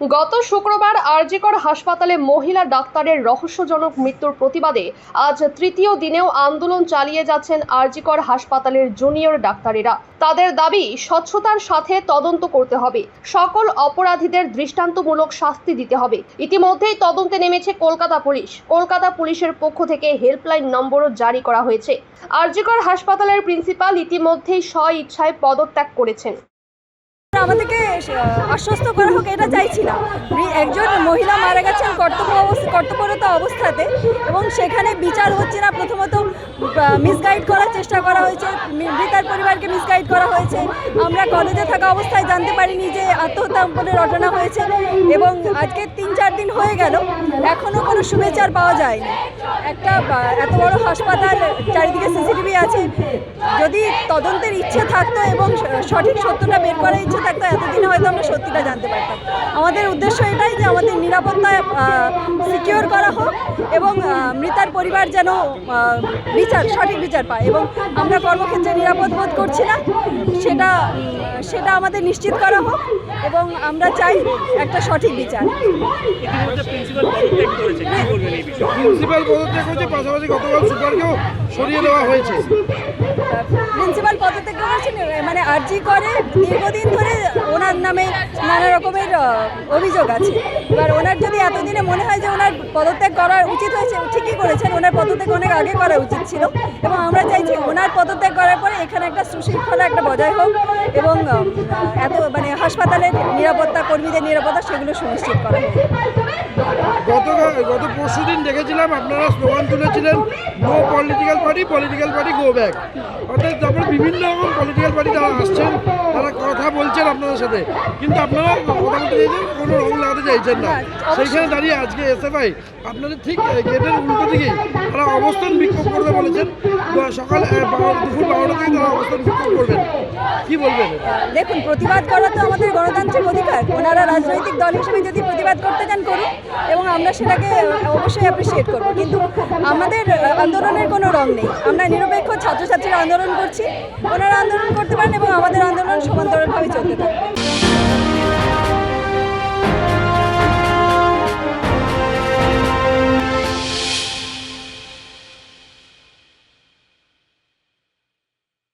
গত শুক্রবার আরজিকর হাসপাতালে মহিলা ডাক্তারের রহস্যজনক মৃত্যুর প্রতিবাদে আজ তৃতীয় দিনেও আন্দোলন চালিয়ে যাচ্ছেন আরজিকর হাসপাতালের জুনিয়র ডাক্তারেরা। তাদের দাবি, স্বচ্ছতার সাথে তদন্ত করতে হবে। সকল অপরাধীদের দৃষ্টান্তমূলক শাস্তি দিতে হবে। ইতিমধ্যেই তদন্তে নেমেছে কলকাতা পুলিশ। কলকাতা পুলিশের পক্ষ থেকে হেল্পলাইন নম্বরও জারি করা হয়েছে। আরজিকর হাসপাতালের প্রিন্সিপাল ইতিমধ্যেই স্ব ইচ্ছায় পদত্যাগ করেছেন। আমাদেরকে আশ্বস্ত করা হোক, এটা চাইছিলাম। না একজন মহিলা মারা গেছেন কর্তব্য অবস্থা, কর্তব্যরত অবস্থাতে, এবং সেখানে বিচার হচ্ছে না, প্রথমত মিসগাইড করার চেষ্টা করা হয়েছে মৃতার পরিবারকে মিসগাইড করা হয়েছে। আমরা কলেজে থাকা অবস্থায় জানতে পারিনি যে আত্মহত্যা বলে রটনা হয়েছে এবং আজকে তিন চার দিন হয়ে গেল এখনও কোনো শুভেচ্ছার পাওয়া যায়নি। একটা এত বড় হাসপাতাল, চারিদিকে সিসিটিভি আছে। যদি তদন্তের ইচ্ছে থাকতো এবং সঠিক সত্যটা বের করার ইচ্ছে থাকতো, এতদিন হয়তো আমরা সত্যিটা জানতে পারতাম। আমাদের উদ্দেশ্য এটাই যে আমাদের নিরাপত্তা সিকিওর করা হোক এবং মৃতার পরিবার যেন বিচার সঠিক বিচার পায় এবং আমরা কর্মক্ষেত্রে নিরাপদ বোধ করছি না সেটা সেটা আমাদের নিশ্চিত করা হোক এবং আমরা চাই একটা সঠিক বিচার। প্রিন্সিপাল পদত্যাগ করেছে? কি বলবেন এই বিষয়ে? প্রিন্সিপাল পদত্যাগ করেছে পাশাপাশি গতকাল সুপারকেও সরিয়ে দেওয়া হয়েছে। প্রিন্সিপাল পদত্যাগ করেছেন মানে আর্জি করে দীর্ঘদিন ধরে ওনার নামে নানা রকমের আহ, অভিযোগ আছে। এবার ওনার যদি এতদিনে মনে হয় যে ওনার পদত্যাগ করা উচিত হয়েছে ঠিকই করেছেন, ওনার পদত্যাগ অনেক আগে করা উচিত ছিল। এবং আমরা চাইছি ওনার পদত্যাগ করার পরে এখানে একটা সুশৃঙ্খলা, একটা বজায় হোক এবং এত মানে হাসপাতালের নিরাপত্তা, কর্মীদের নিরাপত্তা সেগুলো সুনিশ্চিত করা হোক। গত গত পরশু দিন দেখেছিলাম আপনারা স্লোগান তুলেছিলেন no political party political party go back অর্থাৎ তারপরে বিভিন্ন রকম পলিটিক্যাল পার্টি যারা আসছেন, তারা কথা বলছেন আপনাদের সাথে। কিন্তু আপনারা কথা বলতে চাইছেন, কোনো রং লাগাতে চাইছেন না। সেইখানে দাঁড়িয়ে আজকে এসএফআই আপনাদের ঠিক গেটের উল্টো দিকেই তারা অবস্থান বিক্ষোভ করতে বলেছেন। সকাল দুপুর বারোটা থেকে তারা অবস্থান বিক্ষোভ করবেন। কি বলবেন? দেখুন, প্রতিবাদ করা তো আমাদের গণতান্ত্রিক অধিকার। ওনারা রাজনৈতিক দল হিসেবে যদি প্রতিবাদ করতে চান, করুন। এবং আমরা সেটাকে অবশ্যই অ্যাপ্রিসিয়েট করব। কিন্তু আমাদের আন্দোলনের কোনো রং নেই। আমরা নিরপেক্ষ ছাত্রছাত্রীরা আন্দোলন করছি। ওনারা আন্দোলন করতে পারেন এবং আমাদের আন্দোলন সমান্তরালভাবে চলতে থাকবে